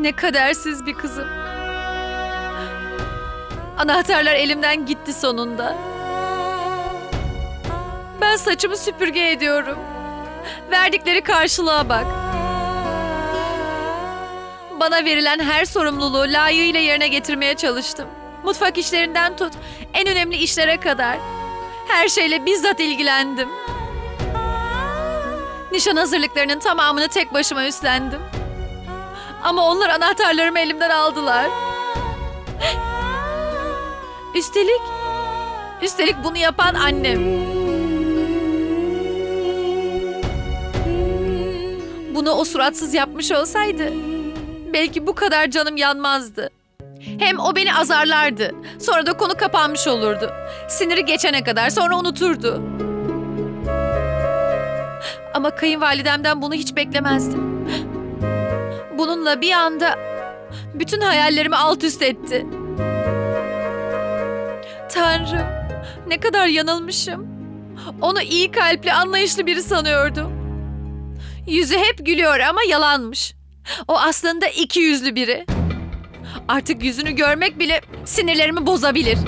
Ne kadersiz bir kızım. Anahtarlar elimden gitti sonunda. Ben saçımı süpürge ediyorum. Verdikleri karşılığa bak. Bana verilen her sorumluluğu layığıyla yerine getirmeye çalıştım. Mutfak işlerinden tut, en önemli işlere kadar. Her şeyle bizzat ilgilendim. Nişan hazırlıklarının tamamını tek başıma üstlendim. Ama onlar anahtarlarımı elimden aldılar. Üstelik, üstelik bunu yapan annem. Bunu o suratsız yapmış olsaydı belki bu kadar canım yanmazdı. Hem o beni azarlardı. Sonra da konu kapanmış olurdu. Siniri geçene kadar sonra unuturdu. Ama kayınvalidemden bunu hiç beklemezdim. Bununla bir anda bütün hayallerimi alt üst etti. Tanrım, ne kadar yanılmışım. Onu iyi kalpli, anlayışlı biri sanıyordum. Yüzü hep gülüyor ama yalanmış. O aslında iki yüzlü biri. Artık yüzünü görmek bile sinirlerimi bozabilir.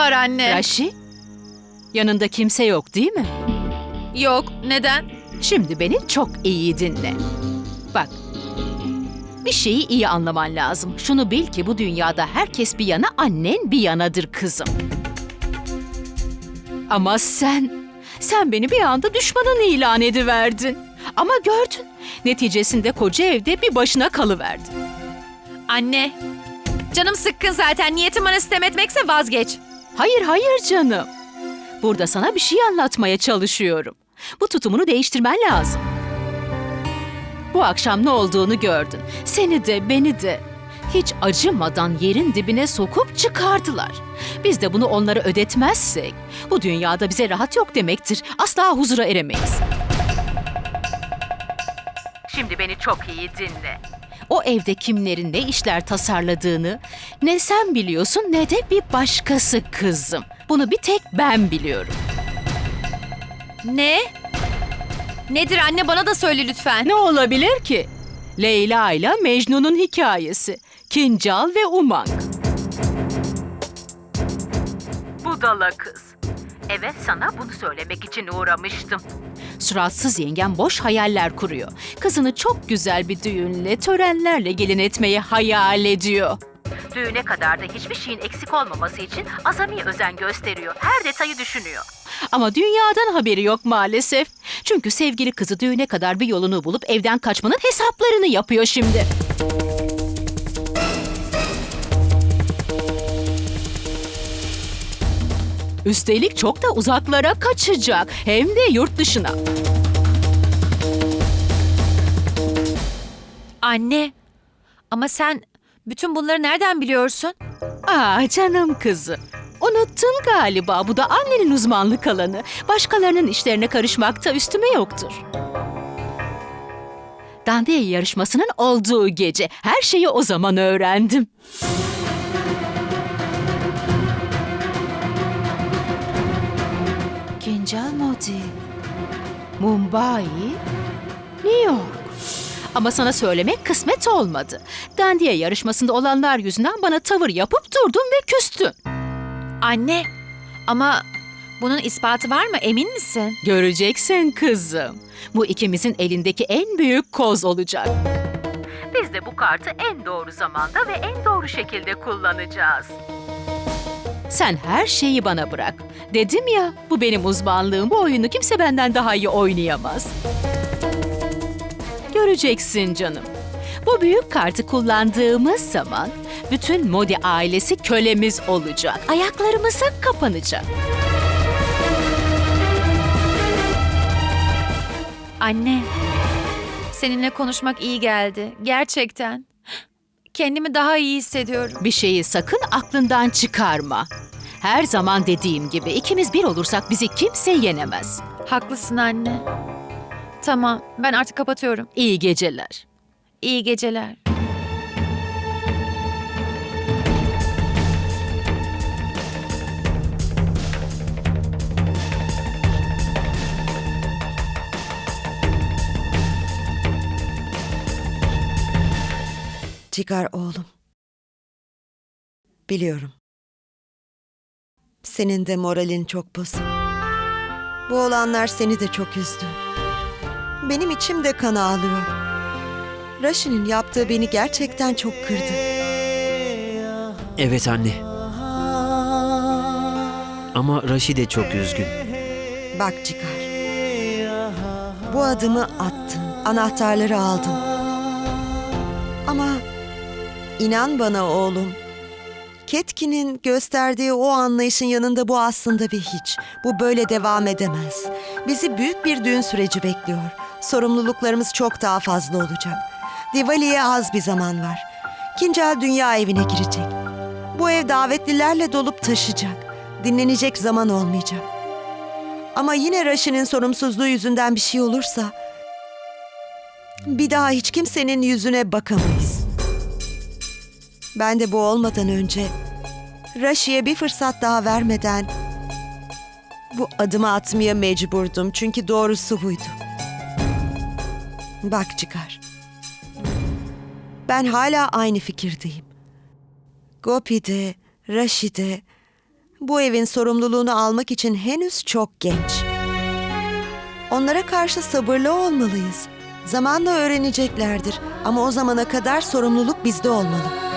Var anne? Raşi, yanında kimse yok değil mi? Yok, neden? Şimdi beni çok iyi dinle. Bak, bir şeyi iyi anlaman lazım. Şunu bil ki bu dünyada herkes bir yana, annen bir yanadır kızım. Ama sen, sen beni bir anda düşmanın ilan ediverdin. Ama gördün, neticesinde koca evde bir başına kalıverdin. Anne. Canım sıkkın zaten. Niyetim bana sitem etmekse vazgeç. Hayır hayır canım. Burada sana bir şey anlatmaya çalışıyorum. Bu tutumunu değiştirmen lazım. Bu akşam ne olduğunu gördün. Seni de beni de hiç acımadan yerin dibine sokup çıkardılar. Biz de bunu onlara ödetmezsek bu dünyada bize rahat yok demektir. Asla huzura eremeyiz. Şimdi beni çok iyi dinle. O evde kimlerin ne işler tasarladığını ne sen biliyorsun ne de bir başkası kızım. Bunu bir tek ben biliyorum. Ne? Nedir anne bana da söyle lütfen. Ne olabilir ki? Leyla ile Mecnun'un hikayesi. Kincal ve Umang. Budala kız. Evet sana bunu söylemek için uğramıştım. Suratsız yengem boş hayaller kuruyor. Kızını çok güzel bir düğünle, törenlerle gelin etmeyi hayal ediyor. Düğüne kadar da hiçbir şeyin eksik olmaması için azami özen gösteriyor. Her detayı düşünüyor. Ama dünyadan haberi yok maalesef. Çünkü sevgili kızı düğüne kadar bir yolunu bulup evden kaçmanın hesaplarını yapıyor şimdi. Üstelik çok da uzaklara kaçacak. Hem de yurt dışına. Anne. Ama sen bütün bunları nereden biliyorsun? Aa canım kızı. Unuttun galiba bu da annenin uzmanlık alanı. Başkalarının işlerine karışmakta üstüme yoktur. Dandiye yarışmasının olduğu gece her şeyi o zaman öğrendim. Modi, Mumbai, New York. Ama sana söylemek kısmet olmadı. Dandiye yarışmasında olanlar yüzünden bana tavır yapıp durdun ve küstün. Anne. Ama bunun ispatı var mı? Emin misin? Göreceksin kızım. Bu ikimizin elindeki en büyük koz olacak. Biz de bu kartı en doğru zamanda ve en doğru şekilde kullanacağız. Sen her şeyi bana bırak. Dedim ya, bu benim uzmanlığım. Bu oyunu kimse benden daha iyi oynayamaz. Göreceksin canım. Bu büyük kartı kullandığımız zaman bütün Modi ailesi kölemiz olacak. Ayaklarımıza kapanacak. Anne. Seninle konuşmak iyi geldi. Gerçekten. Kendimi daha iyi hissediyorum. Bir şeyi sakın aklından çıkarma. Her zaman dediğim gibi ikimiz bir olursak bizi kimse yenemez. Haklısın anne. Tamam, ben artık kapatıyorum. İyi geceler. İyi geceler. Cigar oğlum. Biliyorum. Senin de moralin çok bozuk. Bu olanlar seni de çok üzdü. Benim içim de kan ağlıyor. Raşi'nin yaptığı beni gerçekten çok kırdı. Evet anne. Ama Raşi de çok üzgün. Bak Cigar. Bu adımı attın. Anahtarları aldın. Ama inan bana oğlum. Ketkin'in gösterdiği o anlayışın yanında bu aslında bir hiç. Bu böyle devam edemez. Bizi büyük bir düğün süreci bekliyor. Sorumluluklarımız çok daha fazla olacak. Diwali'ye az bir zaman var. Kincel dünya evine girecek. Bu ev davetlilerle dolup taşacak. Dinlenecek zaman olmayacak. Ama yine Raşi'nin sorumsuzluğu yüzünden bir şey olursa... Bir daha hiç kimsenin yüzüne bakamayız. Ben de bu olmadan önce... Raşi'ye bir fırsat daha vermeden... Bu adımı atmaya mecburdum çünkü doğrusu buydu. Bak çıkar. Ben hala aynı fikirdeyim. Gopi de, Raşi de bu evin sorumluluğunu almak için henüz çok genç. Onlara karşı sabırlı olmalıyız. Zamanla öğreneceklerdir ama o zamana kadar sorumluluk bizde olmalı.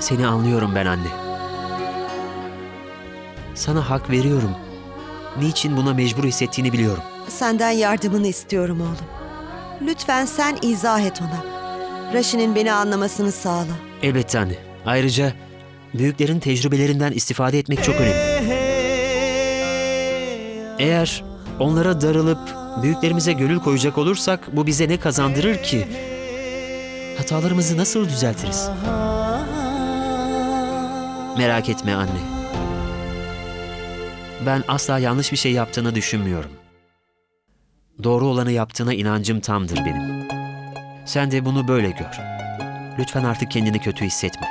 Seni anlıyorum ben anne. Sana hak veriyorum. Niçin buna mecbur hissettiğini biliyorum. Senden yardımını istiyorum oğlum. Lütfen sen izah et ona. Raşi'nin beni anlamasını sağla. Elbette anne. Ayrıca büyüklerin tecrübelerinden istifade etmek çok önemli. Eğer onlara darılıp büyüklerimize gönül koyacak olursak bu bize ne kazandırır ki? Hatalarımızı nasıl düzeltiriz? Merak etme anne. Ben asla yanlış bir şey yaptığını düşünmüyorum. Doğru olanı yaptığına inancım tamdır benim. Sen de bunu böyle gör. Lütfen artık kendini kötü hissetme.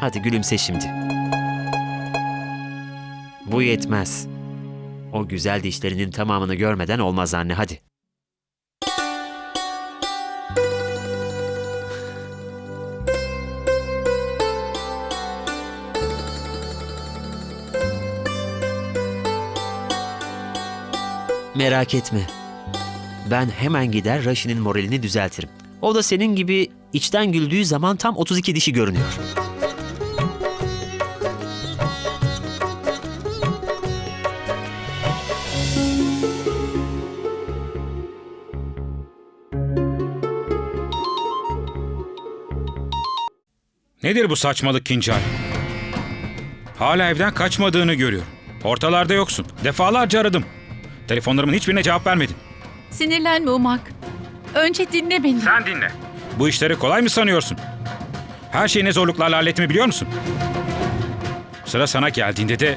Hadi gülümse şimdi. Bu yetmez. O güzel dişlerinin tamamını görmeden olmaz anne hadi. Merak etme. Ben hemen gider Raşi'nin moralini düzeltirim. O da senin gibi içten güldüğü zaman tam 32 dişi görünüyor. Nedir bu saçmalık Kincay? Hala evden kaçmadığını görüyorum. Ortalarda yoksun. Defalarca aradım. Telefonlarımın hiçbirine cevap vermedin. Sinirlenme Umak. Önce dinle beni. Sen dinle. Bu işleri kolay mı sanıyorsun? Her şeyi ne zorluklarla hallettiğimi biliyor musun? Sıra sana geldiğinde de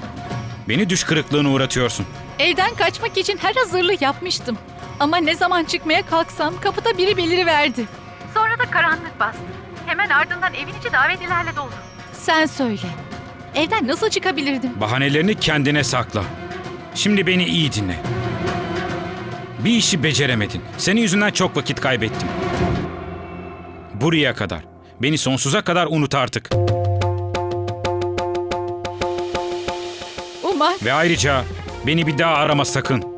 beni düş kırıklığına uğratıyorsun. Evden kaçmak için her hazırlığı yapmıştım. Ama ne zaman çıkmaya kalksam kapıda biri beliriverdi. Sonra da karanlık bastı. Hemen ardından evin içi davetlilerle doldu. Sen söyle. Evden nasıl çıkabilirdim? Bahanelerini kendine sakla. Şimdi beni iyi dinle. Bir işi beceremedin. Senin yüzünden çok vakit kaybettim. Buraya kadar. Beni sonsuza kadar unut artık. Umak. Ve ayrıca beni bir daha arama sakın.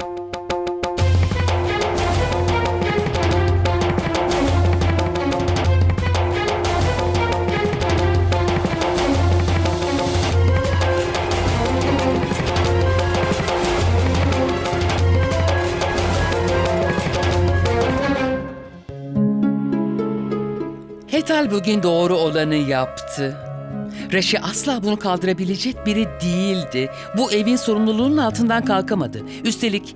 Bugün doğru olanı yaptı. Raşi asla bunu kaldırabilecek biri değildi. Bu evin sorumluluğunun altından kalkamadı. Üstelik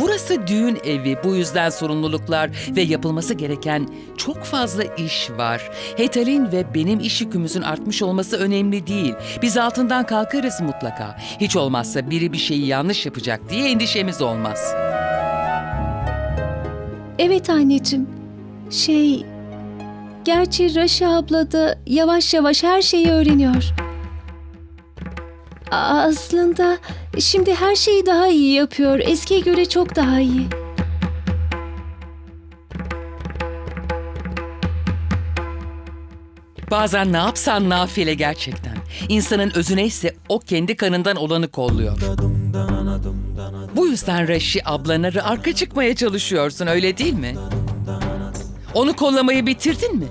burası düğün evi. Bu yüzden sorumluluklar ve yapılması gereken çok fazla iş var. Hetal'in ve benim iş yükümüzün artmış olması önemli değil. Biz altından kalkarız mutlaka. Hiç olmazsa biri bir şeyi yanlış yapacak diye endişemiz olmaz. Evet anneciğim. Şey... Gerçi Raşi abla da yavaş yavaş her şeyi öğreniyor. Aslında şimdi her şeyi daha iyi yapıyor. Eskiye göre çok daha iyi. Bazen ne yapsan nafile gerçekten. İnsanın özüne ise o kendi kanından olanı kolluyor. Bu yüzden Reşi ablana arka çıkmaya çalışıyorsun öyle değil mi? Onu kollamayı bitirdin mi?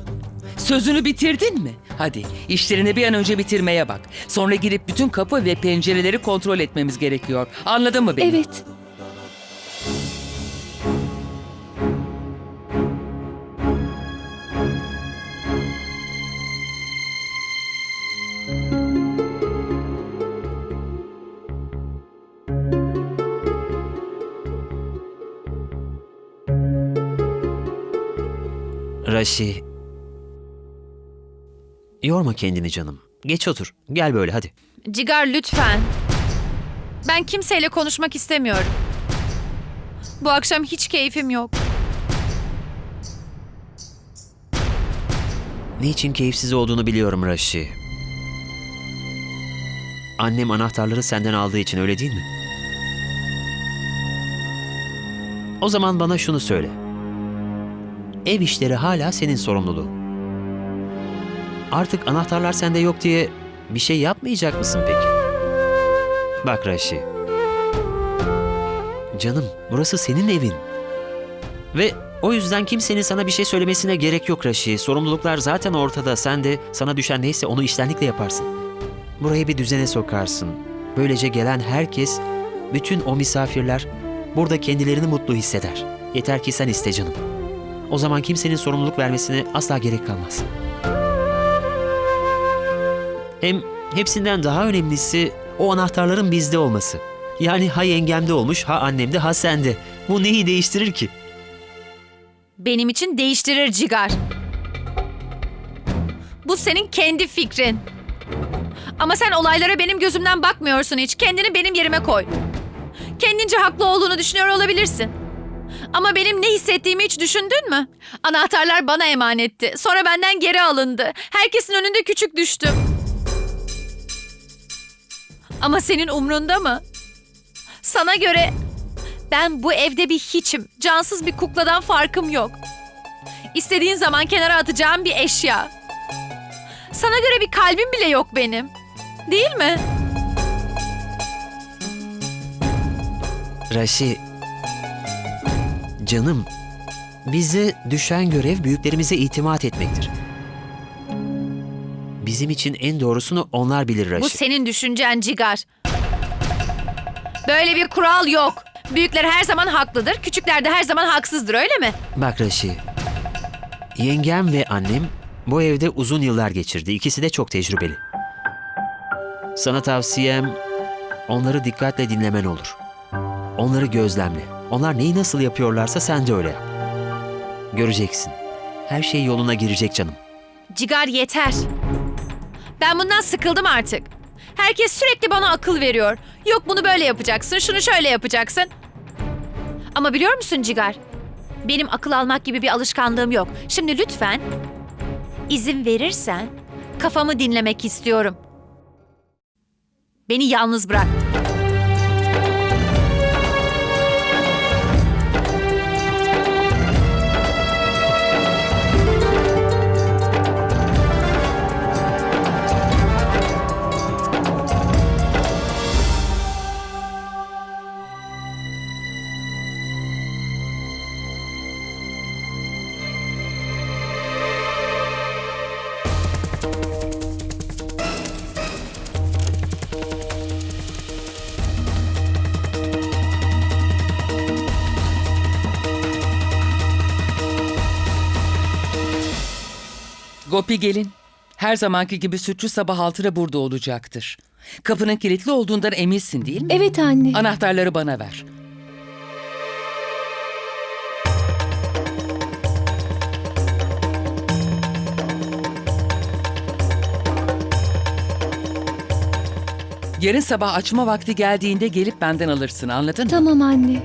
Sözünü bitirdin mi? Hadi işlerini bir an önce bitirmeye bak. Sonra girip bütün kapı ve pencereleri kontrol etmemiz gerekiyor. Anladın mı beni? Evet. Raşi. Yorma kendini canım. Geç otur. Gel böyle hadi. Cigar lütfen. Ben kimseyle konuşmak istemiyorum. Bu akşam hiç keyfim yok. Niçin keyifsiz olduğunu biliyorum Raşi. Annem anahtarları senden aldığı için öyle değil mi? O zaman bana şunu söyle. Ev işleri hala senin sorumluluğun. Artık anahtarlar sende yok diye bir şey yapmayacak mısın peki? Bak Raşi. Canım, burası senin evin. Ve o yüzden kimsenin sana bir şey söylemesine gerek yok Raşi. Sorumluluklar zaten ortada. Sen de sana düşen neyse onu iştenlikle yaparsın. Burayı bir düzene sokarsın. Böylece gelen herkes, bütün o misafirler burada kendilerini mutlu hisseder. Yeter ki sen iste canım. O zaman kimsenin sorumluluk vermesine asla gerek kalmaz. Hem hepsinden daha önemlisi o anahtarların bizde olması. Yani ha yengemde olmuş, ha annemde, ha sende. Bu neyi değiştirir ki? Benim için değiştirir Cigar. Bu senin kendi fikrin. Ama sen olaylara benim gözümden bakmıyorsun hiç. Kendini benim yerime koy. Kendince haklı olduğunu düşünüyor olabilirsin. Ama benim ne hissettiğimi hiç düşündün mü? Anahtarlar bana emanetti. Sonra benden geri alındı. Herkesin önünde küçük düştüm. Ama senin umrunda mı? Sana göre ben bu evde bir hiçim. Cansız bir kukladan farkım yok. İstediğin zaman kenara atacağım bir eşya. Sana göre bir kalbim bile yok benim. Değil mi? Raşi, canım, bize düşen görev büyüklerimize itimat etmektir. Bizim için en doğrusunu onlar bilir Raşi. Bu senin düşüncen Cigar. Böyle bir kural yok. Büyükler her zaman haklıdır, küçükler de her zaman haksızdır öyle mi? Bak Raşi, yengem ve annem bu evde uzun yıllar geçirdi. İkisi de çok tecrübeli. Sana tavsiyem onları dikkatle dinlemen olur. Onları gözlemle. Onlar neyi nasıl yapıyorlarsa sen de öyle yap. Göreceksin. Her şey yoluna girecek canım. Cigar yeter. Ben bundan sıkıldım artık. Herkes sürekli bana akıl veriyor. Yok bunu böyle yapacaksın, şunu şöyle yapacaksın. Ama biliyor musun Cigar? Benim akıl almak gibi bir alışkanlığım yok. Şimdi lütfen izin verirsen kafamı dinlemek istiyorum. Beni yalnız bırak. Gopi gelin. Her zamanki gibi sütçü sabah altıda burada olacaktır. Kapının kilitli olduğundan eminsin değil mi? Evet anne. Anahtarları bana ver. Yarın sabah açma vakti geldiğinde gelip benden alırsın anladın mı? Tamam anne.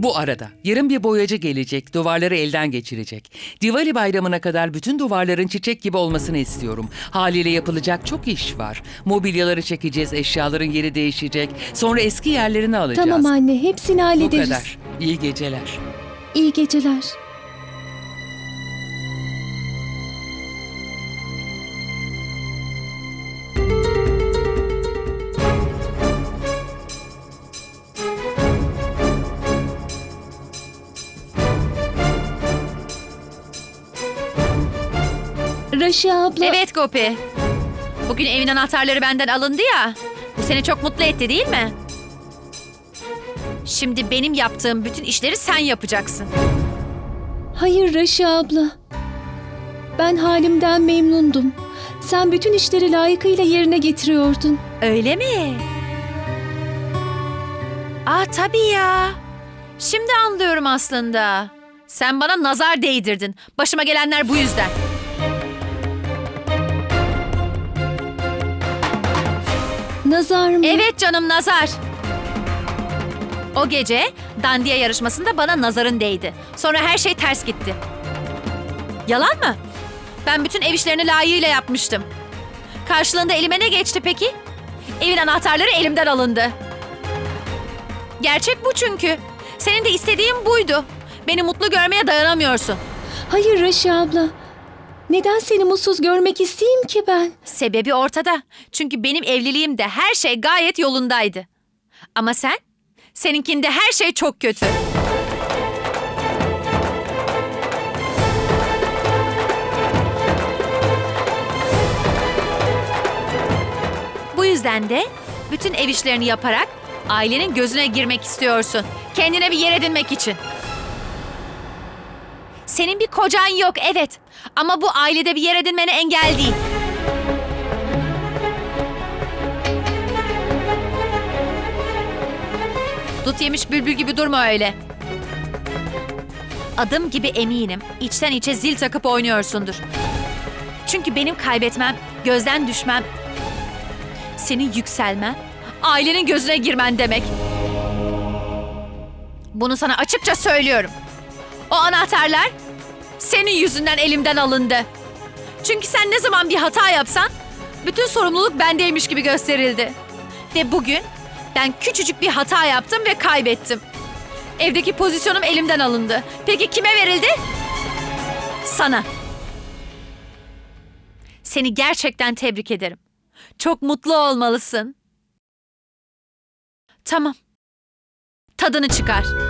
Bu arada yarın bir boyacı gelecek, duvarları elden geçirecek. Diwali bayramına kadar bütün duvarların çiçek gibi olmasını istiyorum. Haliyle yapılacak çok iş var. Mobilyaları çekeceğiz, eşyaların yeri değişecek. Sonra eski yerlerini alacağız. Tamam anne, hepsini Bu hallederiz. kadar. İyi geceler. İyi geceler. Raşi abla. Evet Gopi. Bugün evin anahtarları benden alındı ya. Bu seni çok mutlu etti değil mi? Şimdi benim yaptığım bütün işleri sen yapacaksın. Hayır Raşi abla. Ben halimden memnundum. Sen bütün işleri layıkıyla yerine getiriyordun. Öyle mi? Aa tabii ya. Şimdi anlıyorum aslında. Sen bana nazar değdirdin. Başıma gelenler bu yüzden. Nazar mı? Evet canım nazar. O gece dandiya yarışmasında bana nazarın değdi. Sonra her şey ters gitti. Yalan mı? Ben bütün ev işlerini layığıyla yapmıştım. Karşılığında elime ne geçti peki? Evin anahtarları elimden alındı. Gerçek bu çünkü. Senin de istediğin buydu. Beni mutlu görmeye dayanamıyorsun. Hayır Raşi abla. Neden seni mutsuz görmek isteyeyim ki ben? Sebebi ortada. Çünkü benim evliliğimde her şey gayet yolundaydı. Ama sen? Seninkinde her şey çok kötü. Bu yüzden de bütün ev işlerini yaparak ailenin gözüne girmek istiyorsun. Kendine bir yer edinmek için. Senin bir kocan yok evet. Ama bu ailede bir yer edinmene engel değil. Dut yemiş bülbül gibi durma öyle. Adım gibi eminim içten içe zil takıp oynuyorsundur. Çünkü benim kaybetmem, gözden düşmem, senin yükselmen, ailenin gözüne girmen demek. Bunu sana açıkça söylüyorum. O anahtarlar senin yüzünden elimden alındı. Çünkü sen ne zaman bir hata yapsan bütün sorumluluk bendeymiş gibi gösterildi. Ve bugün ben küçücük bir hata yaptım ve kaybettim. Evdeki pozisyonum elimden alındı. Peki kime verildi? Sana. Seni gerçekten tebrik ederim. Çok mutlu olmalısın. Tamam. Tadını çıkar.